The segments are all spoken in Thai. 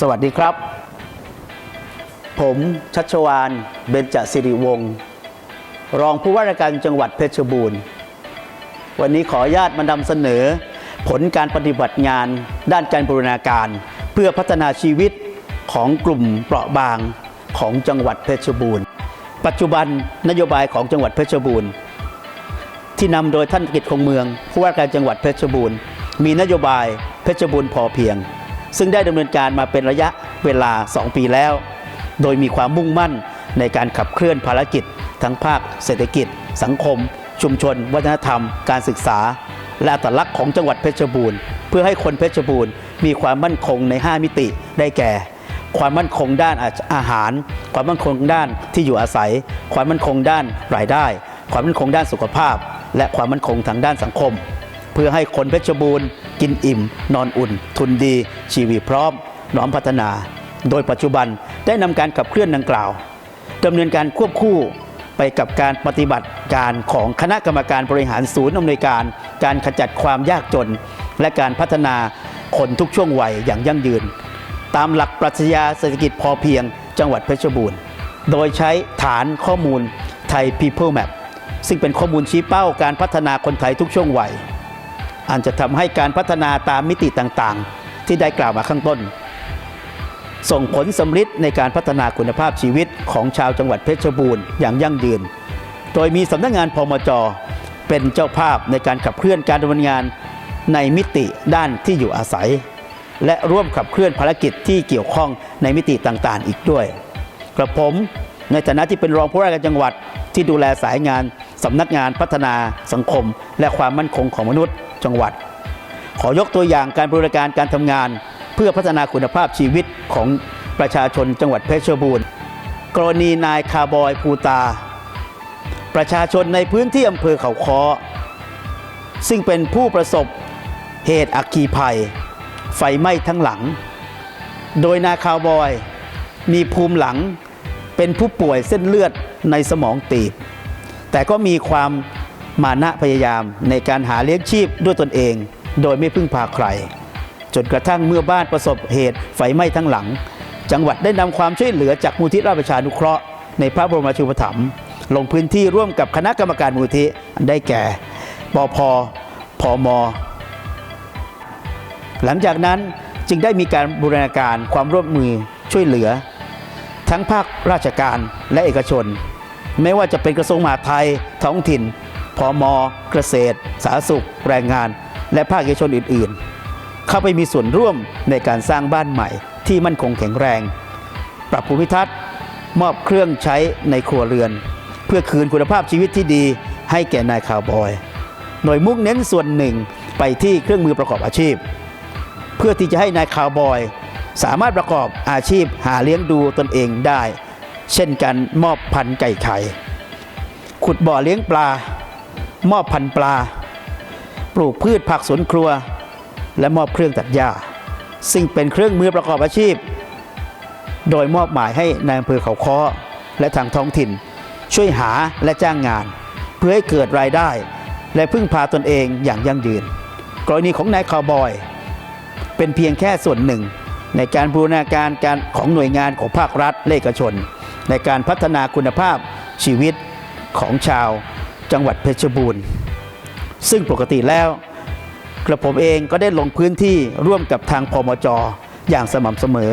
สวัสดีครับ ผมชัชวานเบญจสิริวงศ์รองผู้ว่าราชการจังหวัดเพชรบูรณ์ วันนี้ขออนุญาตมานำเสนอ ผลการปฏิบัติงานด้านการบูรณาการ เพื่อพัฒนาชีวิตของกลุ่มเปราะบางของจังหวัดเพชรบูรณ์ ปัจจุบันนโยบายของจังหวัดเพชรบูรณ์ ที่นำโดยท่านกิจคงเมือง ผู้ว่าการจังหวัดเพชรบูรณ์ มีนโยบายเพชรบูรณ์พอเพียง ซึ่งได้ดำเนินการมาเป็นระยะเวลา 2 ปีแล้ว โดยมีความมุ่งมั่นในการขับเคลื่อนภารกิจ ทั้งภาคเศรษฐกิจ สังคม ชุมชน วัฒนธรรม การศึกษา และอัตลักษณ์ของจังหวัดเพชรบูรณ์ เพื่อให้คนเพชรบูรณ์มีความมั่นคงใน 5 มิติได้แก่ ความมั่นคงด้านอาหาร ความมั่นคงด้านที่อยู่อาศัย ความมั่นคงด้านรายได้ ความมั่นคงด้านสุขภาพ และความมั่นคงทางด้านสังคม เพื่อให้คนเพชรบูรณ์ กินอิ่ม นอนอุ่น ทุนดี ชีวิตพร้อม น้อมพัฒนา โดยปัจจุบันได้นำการขับเคลื่อนดังกล่าวดำเนินการควบคู่ไปกับการปฏิบัติการของคณะกรรมการบริหารศูนย์อำนวยการ การขจัดความยากจน และการพัฒนาคนทุกช่วงวัยอย่างยั่งยืน ตามหลักปรัชญาเศรษฐกิจพอเพียง จังหวัดเพชรบูรณ์ โดยใช้ฐานข้อมูลไทย People Map ซึ่งเป็นข้อมูลชี้เป้าการพัฒนาคนไทยทุกช่วงวัย อันจะทำให้การพัฒนาตามมิติต่างๆ ที่ได้กล่าวมาข้างต้น ส่งผลสำฤทธิ์ในการพัฒนาคุณภาพชีวิตของชาวจังหวัดเพชรบูรณ์อย่างยั่งยืน โดยมีสำนักงานพมจ เป็นเจ้าภาพในการขับเคลื่อนการดำเนินงานในมิติด้านที่อยู่อาศัย และร่วมขับเคลื่อนภารกิจที่เกี่ยวข้องในมิติต่างๆ อีกด้วยกระผมในฐานะที่เป็นรองผู้ว่าการจังหวัดที่ดูแลสายงานสำนักงานพัฒนาสังคม และความมั่นคงของมนุษย์จังหวัด ขอยกตัวอย่างการบริการการทำงาน เพื่อพัฒนาคุณภาพชีวิตของประชาชนจังหวัดเพชรบูรณ์ กรณีนายคาบอยภูตา ประชาชนในพื้นที่อำเภอเขาคอซึ่งเป็นผู้ประสบเหตุอัคคีภัย ไฟไหม้ทั้งหลัง โดยนาคาวบอยมีภูมิหลังเป็นผู้ป่วยเส้นเลือดในสมองตีบ แต่ก็มีความมานะพยายามในการหาเลี้ยงชีพด้วยตนเอง โดยไม่พึ่งพาใคร จนกระทั่งเมื่อบ้านประสบเหตุไฟไหม้ทั้งหลัง จังหวัดได้นำความช่วยเหลือจากมูลที่ราชประชานุเคราะห์ในพระบรมราชูปถัมภ์ลงพื้นที่ร่วมกับคณะกรรมการมูลที่ได้แก่ปพพม หลังจากนั้นจึงได้มีการบูรณาการความร่วมมือช่วยเหลือ ทั้งภาคราชการและเอกชน ไม่ว่าจะเป็นกระทรวงมหาดไทย ท้องถิ่นพมเกษตร สาธารณสุข แรงงาน และภาคเอกชนอื่น ๆ เข้าไปมีส่วนร่วมในการสร้างบ้านใหม่ที่มั่นคงแข็งแรง ปรับภูมิทัศน์ มอบเครื่องใช้ในครัวเรือน เพื่อคืนคุณภาพชีวิตที่ดีให้แก่นายข่าวบอย หน่วยมุ่งเน้นส่วนหนึ่งไปที่เครื่องมือประกอบอาชีพ เพื่อที่จะให้นายคาวบอย สามารถประกอบอาชีพหาเลี้ยงดูตนเองได้ เช่นกันมอบพันไก่ไข่ ขุดบ่อเลี้ยงปลา มอบพันปลา ปลูกพืชผักสวนครัว และมอบเครื่องตัดหญ้า ซึ่งเป็นเครื่องมือประกอบอาชีพ โดยมอบหมายให้นายอำเภอเขาค้อและทางท้องถิ่น ช่วยหาและจ้างงาน เพื่อให้เกิดรายได้ และพึ่งพาตนเองอย่างยั่งยืน กรณีของนายคาวบอย เป็นเพียงแค่ส่วนหนึ่งในการบูรณาการการของหน่วยงานของภาครัฐและเอกชน ในการพัฒนาคุณภาพชีวิตของชาวจังหวัดเพชรบูรณ์ ซึ่งปกติแล้วกระผมเองก็ได้ลงพื้นที่ร่วมกับทางพมจอย่างสม่ำเสมอ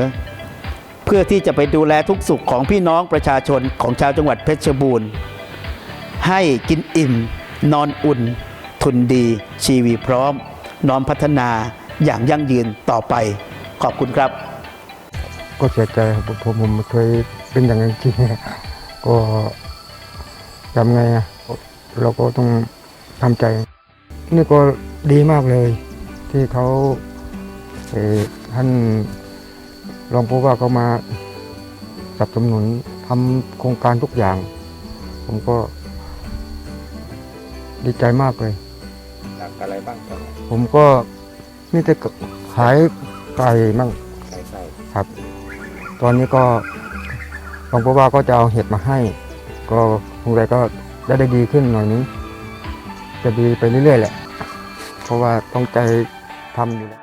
เพื่อที่จะไปดูแลทุกสุขของพี่น้องประชาชนของชาวจังหวัดเพชรบูรณ์ ให้กินอิ่ม นอนอุ่น ทุนดี ชีวีพร้อม น้อมพัฒนาอย่างยั่งยืนต่อไป ขอบคุณครับ ก็เสียใจครับผมผมไม่เคยเป็นอย่างนั้นจริงๆก็ทำไงอะเราก็ต้องทำใจ นี่ก็ดีมากเลย ที่เขาเอ่อท่านรองผู้ว่าเขามาสนับสนุนทำโครงการทุกอย่าง ผมก็ดีใจมากเลยจากอะไรบ้างครับผมก็นี่จะขายไก่มั่งใส่ใส่ครับ ตอนนี้ก็รองพ่อว่าก็จะเอาเห็ดมาให้ ก็คงไรก็ได้ได้ดีขึ้นหน่อยนี้ จะดีไปเรื่อยๆแหละ เพราะว่าต้องใจทำอยู่แล้ว